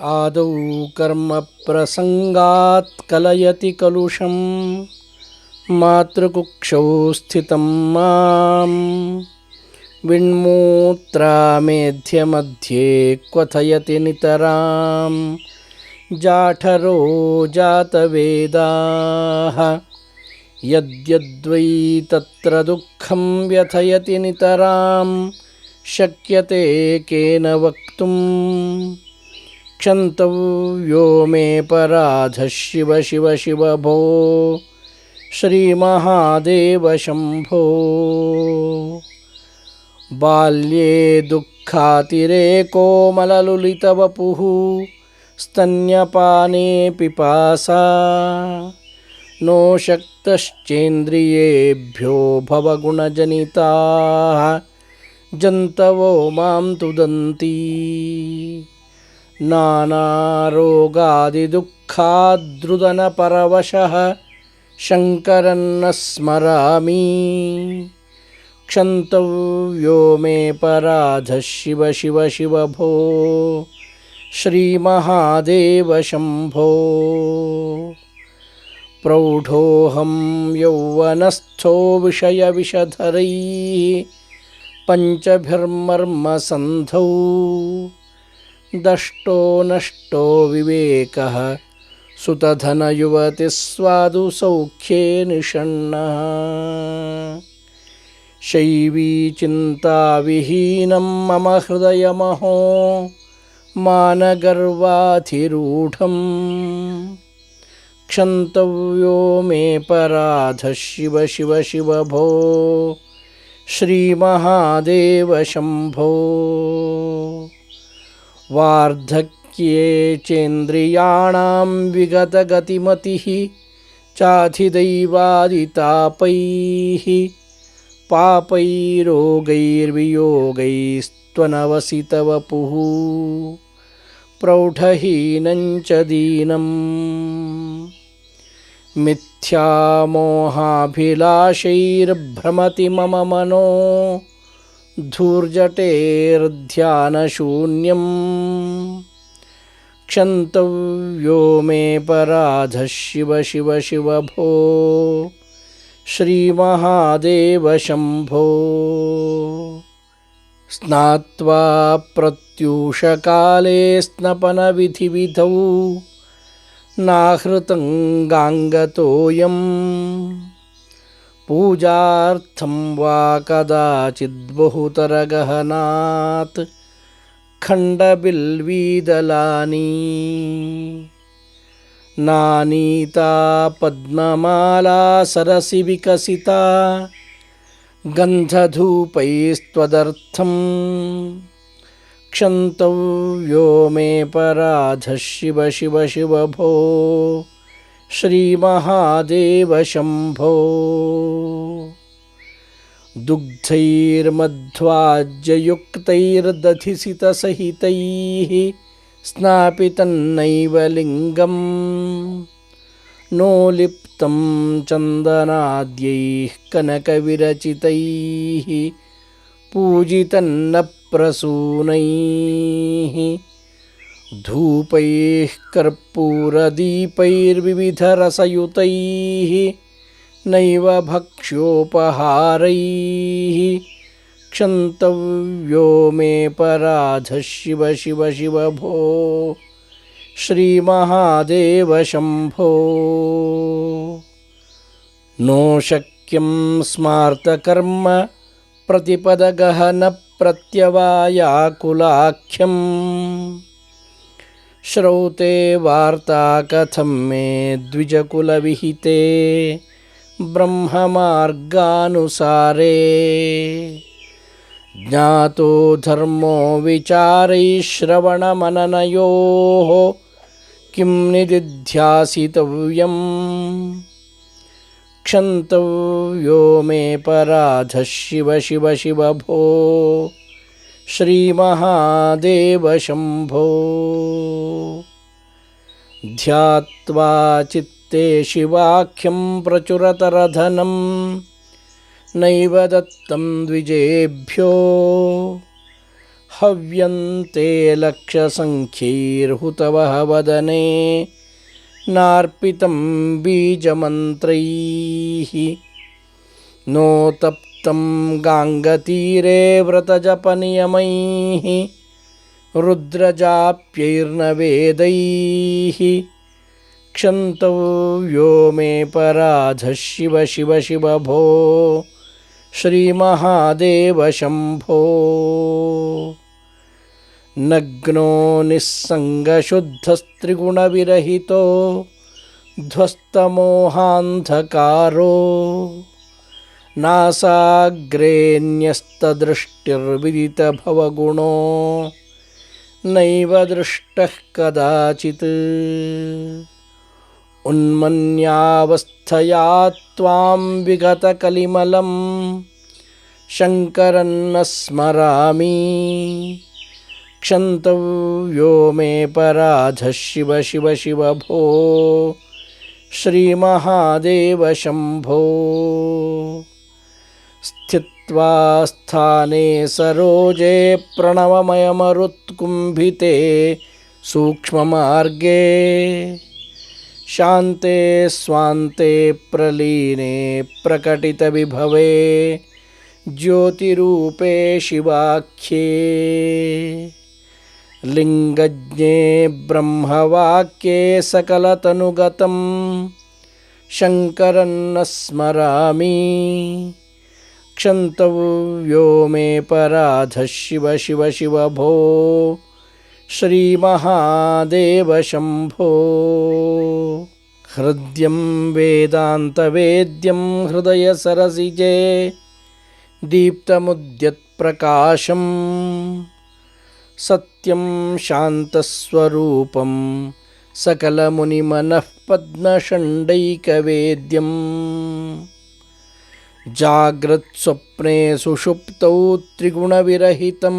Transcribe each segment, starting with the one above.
आदौ कर्मप्रसङ्गात् कलयति कलुषं मातृकुक्षौ स्थितं माँ विण्मूत्रामेध्यमध्ये क्वथयति नितरां जाठरो जातवेदाः। यद्यद्वै तत्र दुःखं व्यथयति नितरां शक्यते केन वक्तुम्। क्षन्तव्यो मे पराधः शिव शिव शिव भो। श्रीमहादेव शम्भो। बाल्ये दुःखातिरेकोमललुलितवपुः स्तन्यपाने पिपासा। नो शक्तश्चेन्द्रियेभ्यो भवगुणजनिताः। जन्तवो माँ तुदन्ति। नानारोगादिदुःखाद्रुदनपरवशः शङ्करन्न स्मरामि। क्षन्तव्यो मे पराधः शिव शिव शिव भो श्रीमहादेव शम्भो प्रौढोऽहं यौवनस्थो विषयविषधरैः पञ्चभिर्मर्मसन्धौ। दष्टो नष्टो विवेकः। सुतधनयुवतिस्वादु सौख्ये निषण्णः। शैवी चिन्ताविहीनं मम हृदयमहो। मानगर्वाधिरूढम्। क्षन्तव्यो मे पराधः शिव शिव शिव भो। श्रीमहादेव शम्भो। वार्धक्ये चेन्द्रियाणां विगतगतिमतिः चाधिदैवादितापैः पापैरोगैर्वियोगैस्त्वनवसितवपुः प्रौढहीनं च दीनम् मिथ्यामोहाभिलाषैर्भ्रमति मम मनो धूर्जटेर्ध्यानशून्यम्। क्षन्तव्यो मे पराधः शिव शिव शिव भो श्रीमहादेव शम्भो। स्नात्वा प्रत्यूषकाले स्नपनविधिविधौ। नाहृतं पूजार्थं वा कदाचिद्बहुतरगहनात् खण्डबिल्वीदलानि। नानीता पद्ममाला सरसि विकसिता, गन्धधूपैस्त्वदर्थम्। क्षन्तव्यो मे पराधः शिव शिव शिव भो श्रीमहादेव शम्भो दुग्धैर्मध्वाज्ययुक्तैर्दधिसितसहितैः स्नापितन्नैव लिङ्गम्। नो लिप्तं चन्दनाद्यैः कनकविरचितैः पूजितन्न प्रसूनैः धूपैः कर्पूरदीपैर्विविधरसयुतैः, नैव भक्ष्योपहारैः। क्षन्तव्यो मे शिव शिव शिव भो। श्रीमहादेव शम्भो। नो शक्यं स्मार्तकर्म, प्रतिपदगहनप्रत्यवायाकुलाख्यम्। श्रौते वार्ता कथं मे द्विजकुलविहिते ब्रह्ममार्गानुसारे। ज्ञातो धर्मो विचारैः श्रवणमननयोः, किं निदिध्यासितव्यम्? क्षन्तव्यो मे पराधः शिव शिव शिव भो श्रीमहादेव शम्भो ध्यात्वा चित्ते शिवाख्यं प्रचुरतरधनं नैव दत्तं द्विजेभ्यो। हव्यन्ते लक्षसङ्ख्यैर्हुतवः वदने नार्पितं बीजमन्त्रैः। नोतप्तं गाङ्गतीरे व्रतजपनियमैः रुद्रजाप्यैर्न वेदैः क्षन्तव्यो मे पराधः शिव शिव शिव भो श्रीमहादेव शम्भो। नग्नो निस्सङ्गशुद्धस्त्रिगुणविरहितो ध्वस्तमोहान्धकारो। नासाग्रेऽन्यस्तदृष्टिर्विदितभवगुणो नैव दृष्टः कदाचित्। उन्मन्यावस्थया त्वां विगतकलिमलं शङ्करन्न स्मरामि। क्षन्तव्यो मे पराधः शिव शिव शिव भो श्रीमहादेव शम्भो। स्थित्वा स्थाने सरोजे प्रणवमयमरुत्कुम्भिते सूक्ष्ममार्गे शान्ते स्वान्ते प्रलीने प्रकटितविभवे ज्योतिरूपे शिवाख्ये। लिङ्गज्ञे ब्रह्मवाक्ये सकलतनुगतं शङ्करन्न स्मरामि। क्षन्तव्यो मे पराधः शिव शिव शिव भो। श्रीमहादेव शम्भो। हृद्यं वेदान्तवेद्यं हृदयसरसिजे दीप्तमुद्यत्प्रकाशम्। सत्यं शान्तस्वरूपं सकलमुनिमनः पद्मषण्डैकवेद्यम् जाग्रत्स्वप्ने सुषुप्तौ त्रिगुणविरहितं।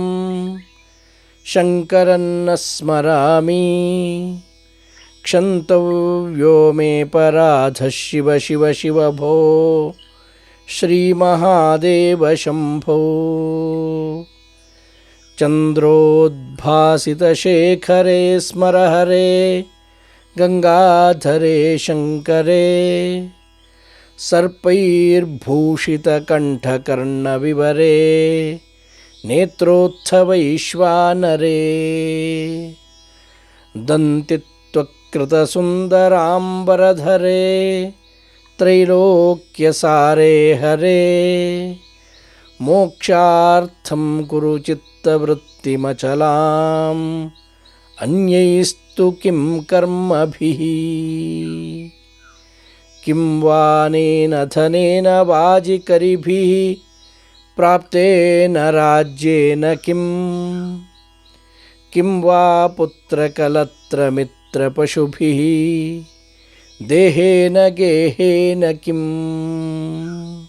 शङ्करन्न स्मरामि। क्षन्तव्यो मे पराधः शिव शिव शिव भो। श्रीमहादेव शम्भो। चन्द्रोद्भासितशेखरे स्मरहरे, गङ्गाधरे शङ्करे। सर्पैर्भूषितकण्ठकर्णविवरे नेत्रोत्थवैश्वानरे दन्तित्वकृतसुन्दराम्बरधरे त्रैलोक्यसारे हरे। मोक्षार्थं कुरु चित्तवृत्तिमचलाम् अन्यैस्तु किं कर्मभिः? किं वानेन धनेन वाजिकरिभिः प्राप्तेन राज्येन किं? किं वा पुत्रकलत्रमित्रपशुभिः? देहेन गेहेन किम्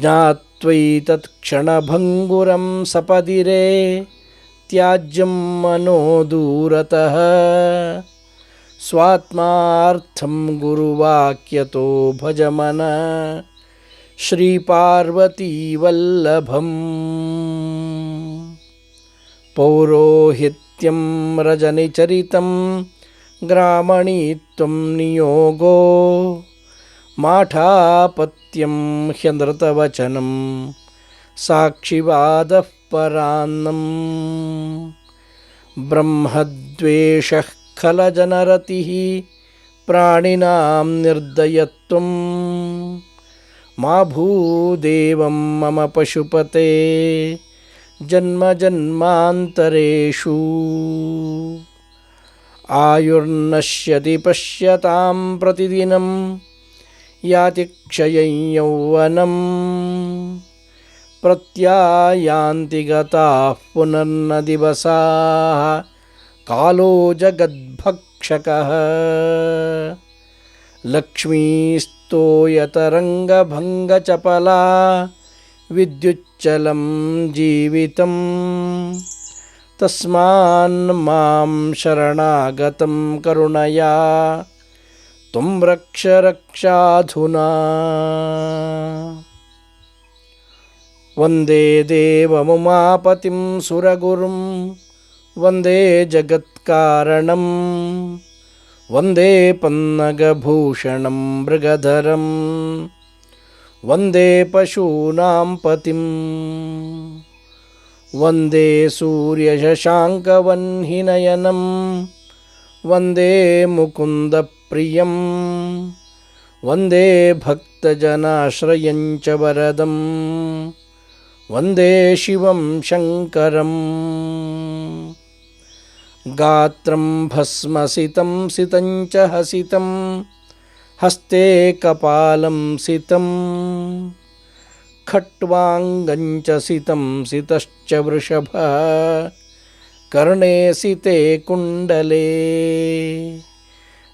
ज्ञात्वैतत्क्षणभङ्गुरं सपदिरे त्याज्यं मनो दूरतः। स्वात्मार्थं गुरुवाक्यतो भजमन श्रीपार्वतीवल्लभम्। पौरोहित्यं रजनिचरितं ग्रामणीत्वं नियोगो माठापत्यं ह्यनृतवचनं साक्षिवादः परान्नम्। ब्रह्मद्वेषः खलजनरतिः प्राणिनां निर्दयत्वं। मा भूदेवं मम पशुपते, जन्मजन्मान्तरेषु। आयुर्नश्यति पश्यतां प्रतिदिनं याति क्षयं यौवनं। प्रत्यायान्ति गताः पुनर्न दिवसाः। कालो जगद्भक्षकः। लक्ष्मीस्तोयतरङ्गभङ्गचपला विद्युच्चलं जीवितं तस्मान्मां शरणागतं करुणया त्वं रक्ष रक्षाधुना। वन्दे देवमुमापतिं सुरगुरुं ವಂದೇ ಜಗತ್ಕಾರಣಂ ವಂದೇ ಪನ್ನಗಭೂಷಣಂ ಮೃಗಧರಂ ವಂದೇ ಪಶೂನಾಂ ಪತಿಂ, ಒಂದೇ ಸೂರ್ಯಶಶಾಂಕವನ್ಹಿನಯನಂ ಒಂದೇ ಮುಕುಂದಪ್ರಿಯಂ ವಂದೇ ಭಕ್ತಜನಾಶ್ರಯಂಚ ವರದಂ ವಂದೇ ಶಿವಂ ಶಂಕರಂ. गात्रं भस्मसितं सितं च हसितं, हस्ते कपालं सितम् खट्वाङ्गं च सितं वृषभः, कर्णे सिते कुण्डले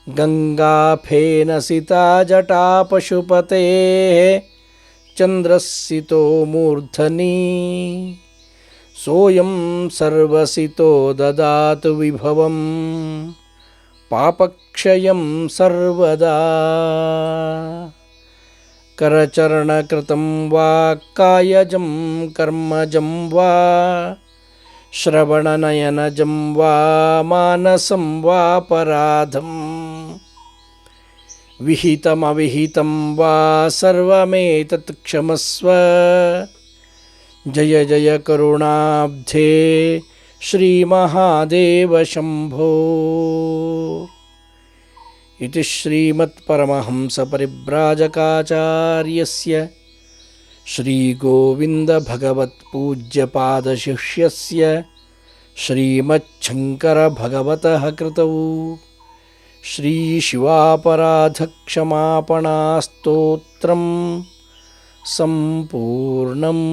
गङ्गाफेनसिता जटा पशुपतेः चन्द्रसितो मूर्धनि। सोऽयं सर्वसितो ददातु विभवं पापक्षयं सर्वदा। करचरणकृतं वा कायजं कर्मजं वा। श्रवणनयनजं वा मानसं वा सर्वमेतत् क्षमस्व। जय जय करुणाब्धे श्रीमहादेव शम्भो इति श्रीमत्परमहंसपरिव्राजकाचार्यस्य श्रीगोविन्दभगवत्पूज्यपादशिष्यस्य श्रीमच्छङ्करभगवतः कृतौ श्रीशिवापराधक्षमापणास्तोत्रं सम्पूर्णम्